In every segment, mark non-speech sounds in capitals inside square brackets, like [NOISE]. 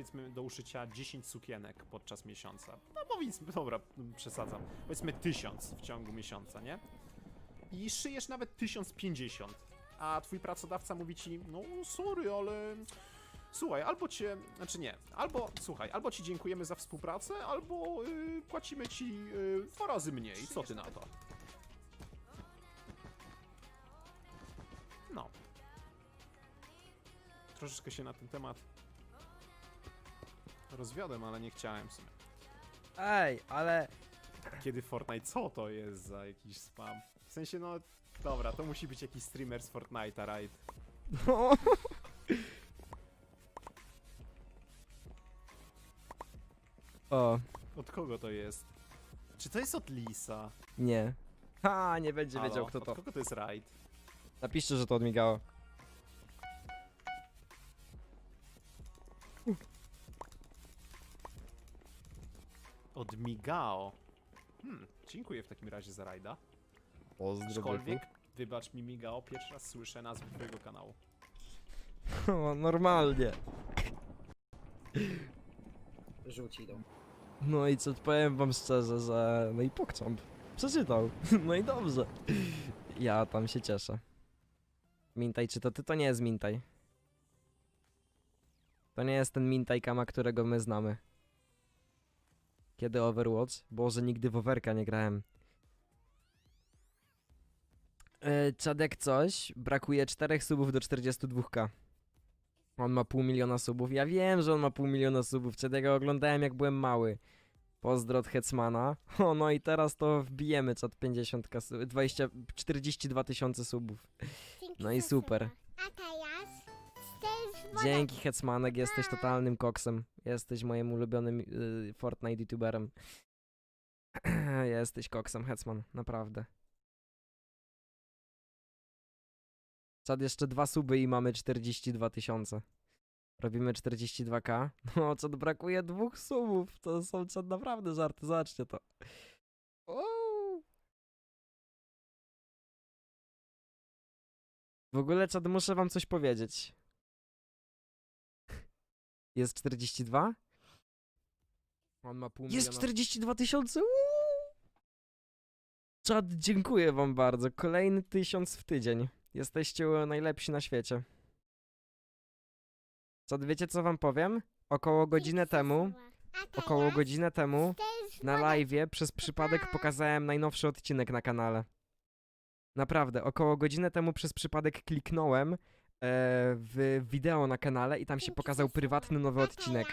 powiedzmy do uszycia 10 sukienek podczas miesiąca. No powiedzmy, dobra, przesadzam. Powiedzmy 1000 w ciągu miesiąca, nie? I szyjesz nawet 1050. A twój pracodawca mówi ci, no sorry, ale słuchaj, albo cię, znaczy nie, albo słuchaj, albo ci dziękujemy za współpracę, albo y, płacimy ci y, dwa razy mniej. Co ty na to? No. Troszeczkę się na ten temat rozwiodłem, ale nie chciałem w sumie. Ej, ale... Kiedy Fortnite, co to jest za jakiś spam? W sensie, no, dobra, to musi być jakiś streamer z Fortnite'a, right? No. [LAUGHS] O, Od kogo to jest? Czy to jest od Lisa? nie. Ha, nie będzie Halo? wiedział kto Od to. kogo to jest Raid? Napiszcie, że to odmigało. Od Migao. Hmm, dziękuję w takim razie za Raida. Pozdro, Aczkolwiek, wybacz mi Migao, pierwszy raz słyszę nazwę twojego kanału. [LAUGHS] O, normalnie. Rzuci idą. No i co, powiem wam szczerze, że... No i Pogchamp. Przeczytał. [LAUGHS] No i dobrze. Ja tam się cieszę. Mintaj, czy to ty? To nie jest Mintaj. To nie jest ten Mintaj Kama, którego my znamy. Kiedy Overwatch? Boże, nigdy w Overka nie grałem. Yy, Czadek coś, brakuje 4 subów do 42k. On ma pół miliona subów. Ja wiem, że on ma pół miliona subów. Wtedy go oglądałem jak byłem mały. Pozdro od Hetmana. [LAUGHS] O, no i teraz to wbijemy czat 50, su- 20, 42 tysiące subów. No i super. Dzięki Hetmanek, jesteś totalnym koksem. Jesteś moim ulubionym y, Fortnite youtuberem. [CLEARS THROAT] jesteś koksem, Hetman, naprawdę. Czad jeszcze dwa suby i mamy 42 tysiące. Robimy 42k. [LAUGHS] No, czad brakuje dwóch subów. To są czad naprawdę żarty, zobaczcie to. Uuu. W ogóle, czad, muszę wam coś powiedzieć. Jest 42? On ma pół Jest 42 tysiące? uuu. Czad, dziękuję wam bardzo. Kolejny tysiąc w tydzień. Jesteście najlepsi na świecie. Czad, wiecie co wam powiem? Około godzinę temu, około godzinę temu na live'ie przez przypadek pokazałem najnowszy odcinek na kanale. Naprawdę, około godzinę temu przez przypadek kliknąłem w wideo na kanale i tam się pokazał prywatny nowy odcinek.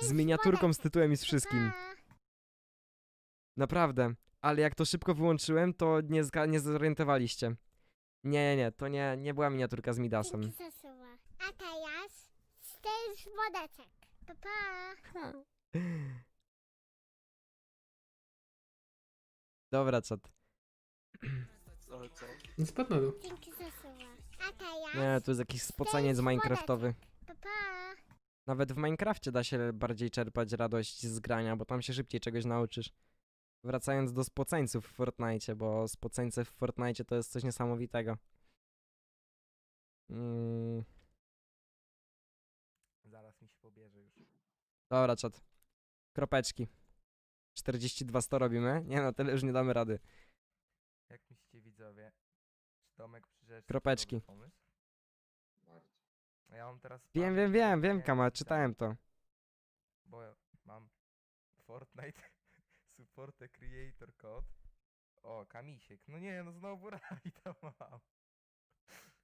Z miniaturką, z tytułem i z wszystkim. Naprawdę. Ale jak to szybko wyłączyłem, to nie, zga- nie zorientowaliście. Nie, nie, nie, to nie, nie była miniaturka z Midasem. Dzięki za słowa. A teraz wodeczek. Pa, pa. Dobra, czat. Nie spadł na dół. Dzięki za słowa. A teraz Nie, to jest jakiś spoceniec minecraftowy. pa, pa. Nawet w Minecrafcie da się bardziej czerpać radość z grania, bo tam się szybciej czegoś nauczysz. Wracając do spoceńców w Fortnite, bo spoceńce w Fortnite to jest coś niesamowitego. Mm. Zaraz mi się pobierze już. Dobra, czat. Kropeczki. 42 100 robimy? Nie no, tyle już nie damy rady. Jak myślicie widzowie? Czy Tomek przyrzeczny to Kropeczki. pomysł? A Ja mam teraz... Wiem, sprawę, wiem, że wiem, nie wiem, wiem, Kama, czytałem to. Bo mam Fortnite [LAUGHS] Support Creator Code. O, Kamisiek. No nie, no znowu Rajda [LAUGHS] mam.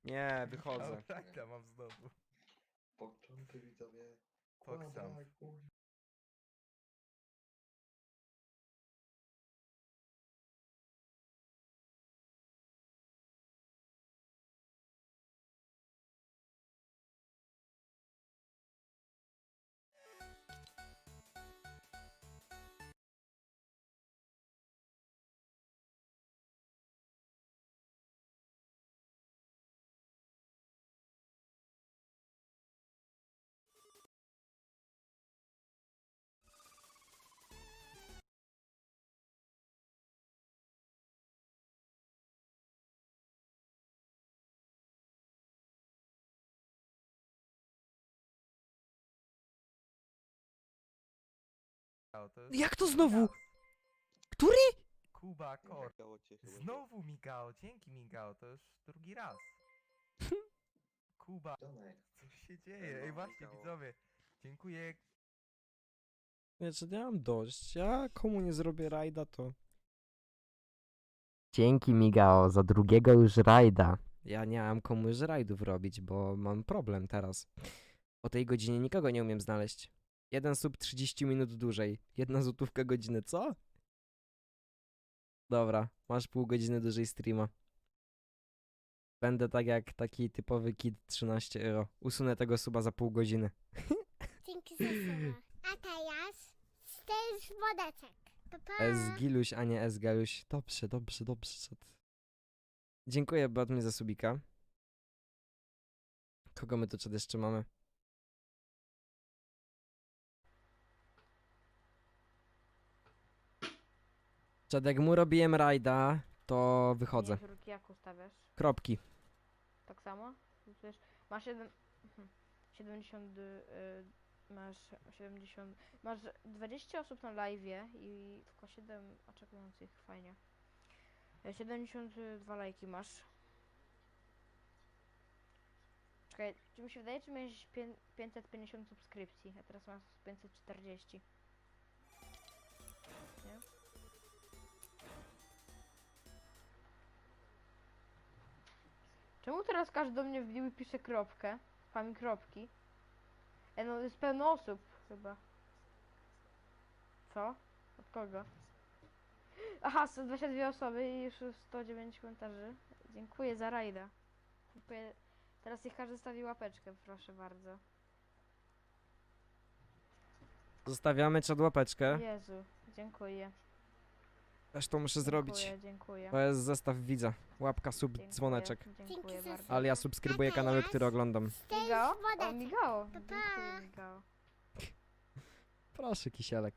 Nie, wychodzę. Rajda mam znowu. Początek widzowie. Foxam. kurwa. To jest Jak to znowu? Który? Kuba, kor. Znowu migał, dzięki migał, to już drugi raz. [LAUGHS] Kuba, co się dzieje? Ej, właśnie, widzowie. Dziękuję. Wiecie, ja mam dość. Ja komu nie zrobię rajda, to... Dzięki Migao za drugiego już rajda. Ja nie mam komu już rajdów robić, bo mam problem teraz. O tej godzinie nikogo nie umiem znaleźć. Jeden sub 30 minut dłużej. Jedna złotówka godziny, co? Dobra, masz pół godziny dłużej streama. Będę tak jak taki typowy kid 13 euro. Usunę tego suba za pół godziny. [LAUGHS] Dzięki za słowa. A teraz Stels Wodeczek. Pa, pa. S Giluś, a nie S Galuś. Dobrze, dobrze, dobrze. Dziękuję Batmi za subika. Kogo my tu jeszcze mamy? Czad, jak mu robiłem rajda, to wychodzę. Miniaturki jak ustawiasz? Kropki. Tak samo? Przecież masz jeden... mhm, 70... y, masz 70... Masz 20 osób na live i tylko 7 oczekujących, fajnie. E, 72 lajki masz. Czekaj, czy mi się wydaje, czy miałeś pię- 550 subskrypcji, a teraz masz 540. Czemu teraz każdy do mnie wbił i pisze kropkę? Fami kropki. E no jest pełno osób chyba. Co? Od kogo? Aha, 122 osoby i już 109 komentarzy. Dziękuję za rajda. Dziękuję. Teraz niech każdy stawi łapeczkę, proszę bardzo. Zostawiamy czad łapeczkę. Jezu, dziękuję. Też to muszę zrobić. Dziękuję, dziękuję. To jest zestaw widza. Łapka, sub, Dziękuję, dzwoneczek. Dziękuję Dzięki bardzo. Ale ja subskrybuję kanały, które oglądam. Migało? O, Wodeczek. migało. Pa, pa. Dziękuję. Proszę, Kisielek.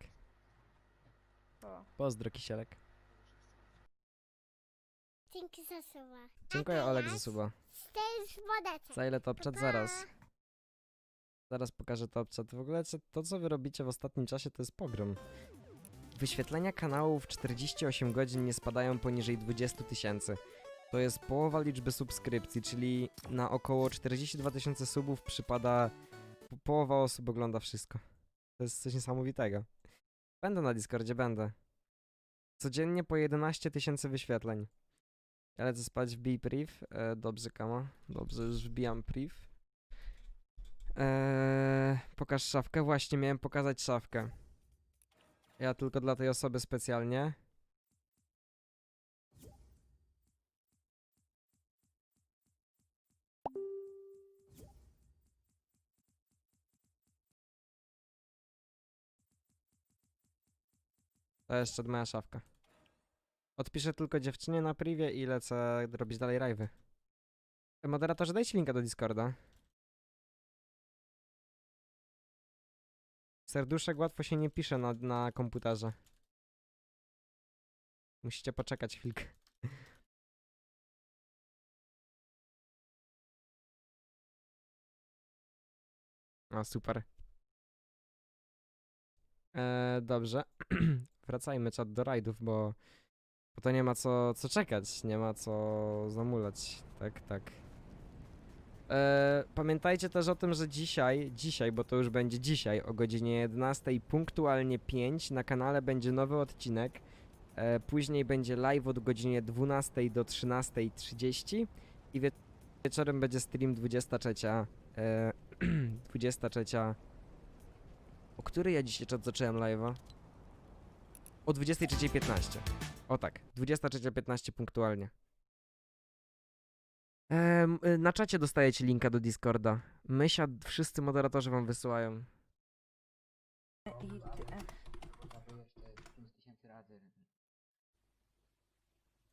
O. Pozdro, Kisielek. Dzięki za słowa. Dziękuję, Olek, za suba. Wodeczek. Za ile top Pa, chat? pa. Zaraz. Zaraz pokażę top chat. W ogóle co- to, co wy robicie w ostatnim czasie, to jest pogrom. Wyświetlenia kanału w 48 godzin nie spadają poniżej 20 tysięcy. To jest połowa liczby subskrypcji, czyli na około 42 tysiące subów przypada po- połowa osób ogląda wszystko. To jest coś niesamowitego. Będę na Discordzie, będę. Codziennie po 11 tysięcy wyświetleń. Ja lecę spać w Bee Priv. E, dobrze, Kama. Dobrze, już wbijam Priv. Eee, pokaż szafkę. Właśnie, miałem pokazać szafkę. Ja tylko dla tej osoby specjalnie. To jeszcze moja szafka. Odpiszę tylko dziewczynie na privie i lecę robić dalej live'y. Moderatorzy, dajcie linka do Discorda. Serduszek łatwo się nie pisze na, na komputerze. Musicie poczekać chwilkę. [LAUGHS] O, super. E, dobrze. [CLEARS THROAT] Wracajmy czat do rajdów, bo, bo to nie ma co, co czekać, nie ma co zamulać. Tak, tak. E, pamiętajcie też o tym, że dzisiaj, dzisiaj, bo to już będzie dzisiaj o godzinie 11 punktualnie 5 na kanale będzie nowy odcinek. E, później będzie live od godzinie 12 do 13.30 i wie wieczorem będzie stream 23. E, [CLEARS THROAT] 23. O której ja dzisiaj zacząłem live'a? O 23.15. O tak, 23.15 punktualnie. Y, na czacie dostajecie linka do Discorda. Mysia, wszyscy moderatorzy wam wysyłają. Prawie jeszcze 5 tysięcy razy.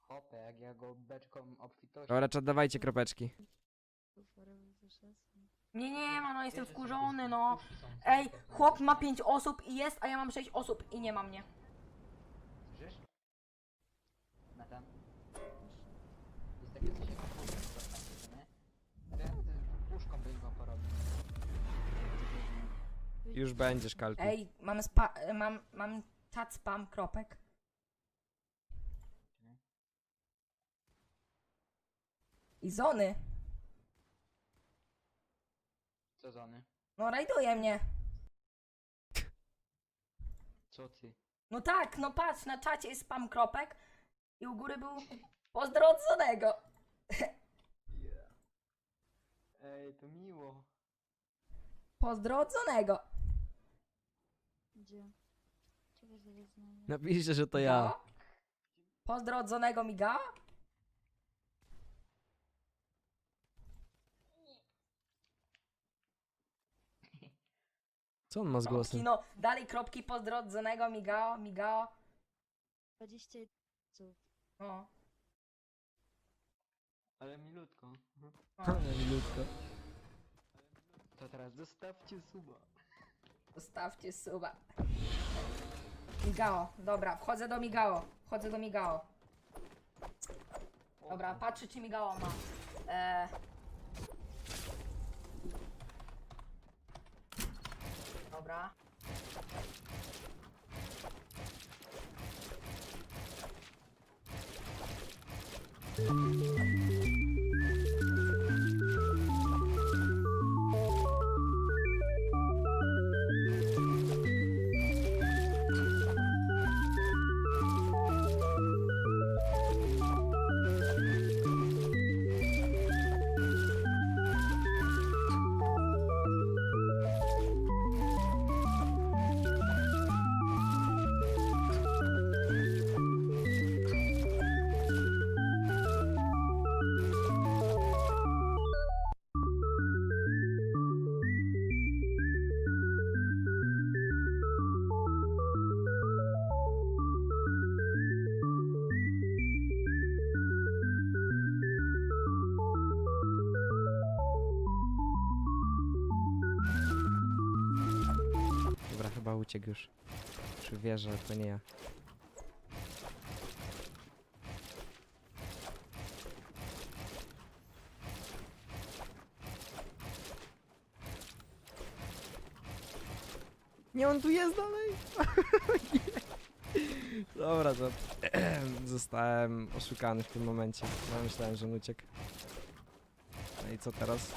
Hopę, jak ja go beczką obfitości. Dobra, czat, dawajcie kropeczki. Nie, nie, mano, jestem wkurzony, no. Ej, chłop ma 5 osób i jest, a ja mam 6 osób i nie ma mnie. Już będziesz, Kalki. Ej, mam spa... mam... mam spam kropek. I zony. Co zony? No rajduje mnie. Co ty? No tak, no patrz, na czacie jest spam kropek i u góry był pozdro od zonego. [LAUGHS] Ej, to miło. Pozdro od zonego. Gdzie? Czekaj, zaraz znajdę. Napiszcie, że to ja. No. Pozdro od zonego miga. Co on ma z Kropki, głosem? no, dalej kropki pozdro od zonego migao, migao. 20 No. Ale milutko. no. [LAUGHS] To teraz zostawcie suba. Zostawcie suba. Migao, dobra, wchodzę do migao. Wchodzę do migao. Dobra, patrzę czy migao ma. E... Dobra. Uciekł już. Czy wie, że to nie ja. Nie, on tu jest dalej! [LAUGHS] Dobra, to [CLEARS THROAT] zostałem oszukany w tym momencie. Ja myślałem, że on uciekł. No i co teraz?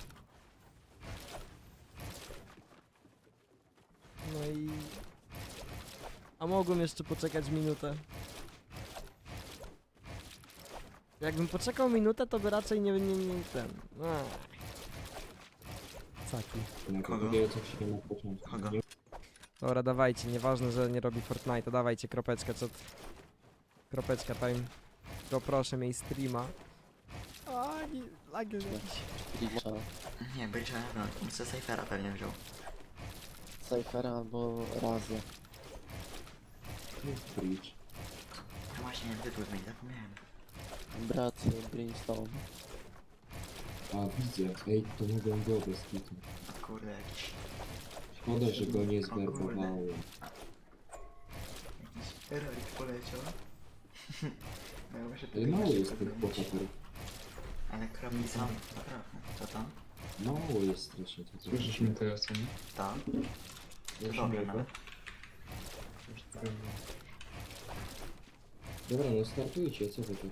No i... A mogłem jeszcze poczekać minutę. Jakbym poczekał minutę, to by raczej nie, nie, nie ten... Ech. Caki. Kogo? Kogo? Dobra, dawajcie, nieważne, że nie robi Fortnite, dawajcie kropeczkę, co... Kropeczka time. Tylko proszę, miej streama. A, nie, lag jest jakiś. Nie, Bridge'a nie wiem, on ze Cyphera pewnie wziął. Cyphera albo Razy. No właśnie, tytuł zmień, zapomniałem. Brat Brimstone. A widzę, ej, to mogłem go bez kitu. O kurde, jakiś... Szkoda, że go nie O kurde. zwerbowałem. Jakiś relik poleciał. [LAUGHS] no ja właśnie Ej, mało jest tych bohaterów. Ale kropki są, naprawdę. Co tam? Mało jest strasznie to Słyszysz mnie teraz, co nie? Tam? Już. Już powiem. Dobra, no startujcie, co wy tak?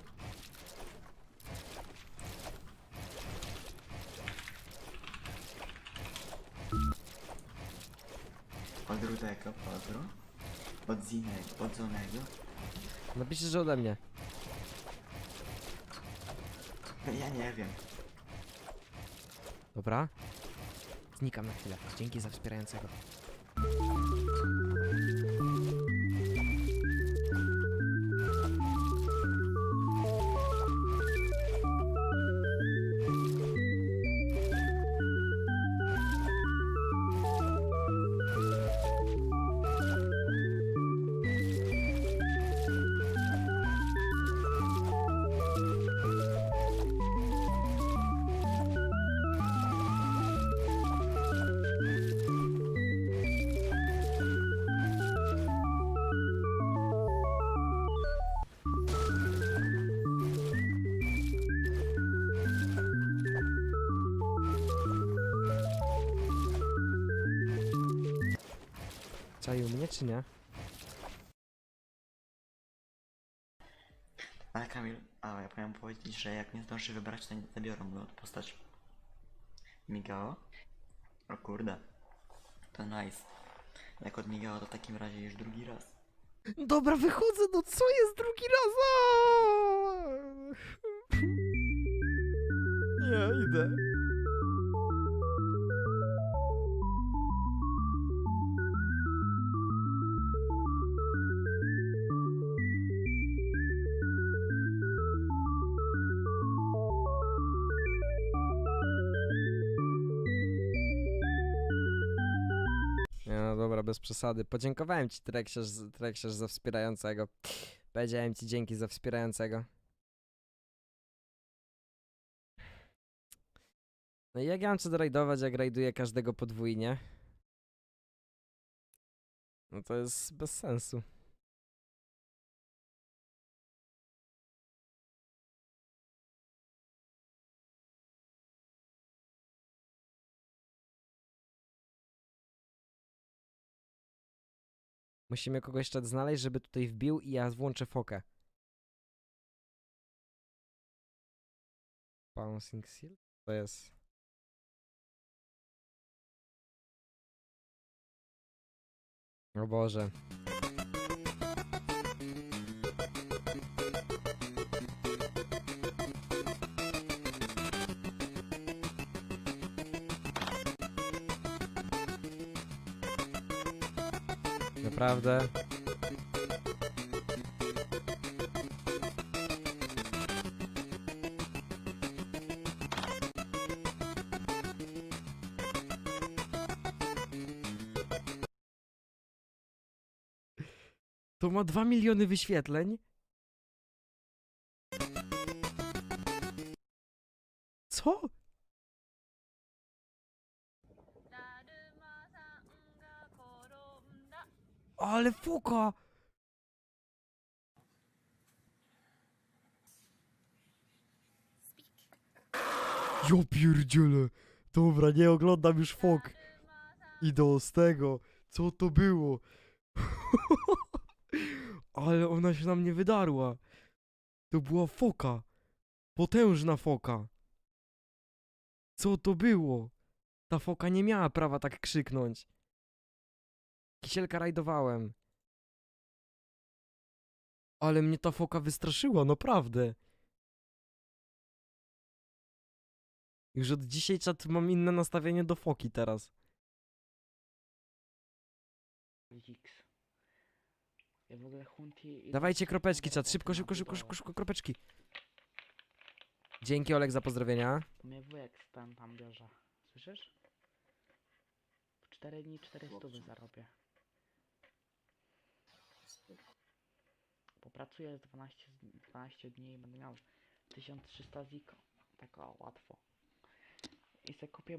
Od rudego, pozdro. Od zinego, od zonego. Napiszcie, że ode mnie. Ja nie wiem. Dobra. Znikam na chwilę. Dzięki za wspierającego. Czaił mnie czy nie? Ale Kamil, a ja powinien powiedzieć, że jak nie zdąży wybrać, to nie zabiorą go od postać. Migao? O kurde. To nice. Jak od Migao to w takim razie już drugi raz. Dobra, wychodzę, no co jest drugi raz? Aaaa! [LAUGHS] Nie, idę. Bez przesady. Podziękowałem ci Treksiarz, za wspierającego. Powiedziałem ci dzięki za wspierającego. No i jak ja mam co dorajdować, jak rajduję każdego podwójnie? No to jest bez sensu. Musimy kogoś jeszcze znaleźć, żeby tutaj wbił i ja włączę fokę. Bouncing Seal? To jest. O Boże. Naprawdę. To ma 2 miliony wyświetleń? Ale fuka! Jo pierdziele! Dobra, nie oglądam już fok. Idę z tego. Co to było? [LAUGHS] Ale ona się na mnie wydarła. To była foka. Potężna foka. Co to było? Ta foka nie miała prawa tak krzyknąć. Kisielka rajdowałem. Ale mnie ta foka wystraszyła, naprawdę. Już od dzisiaj czat mam inne nastawienie do foki teraz. Ja w ogóle Hunti... Dawajcie kropeczki, czat. Szybko, szybko, szybko, szybko, szybko, kropeczki. Dzięki Olek za pozdrowienia. Mnie wujek stan tam bierze. Słyszysz? W 4 dni 400 zarobię. Popracuję z 12, z 12 dni i będę miał 1300 ziko. Tak o, łatwo. I se kupię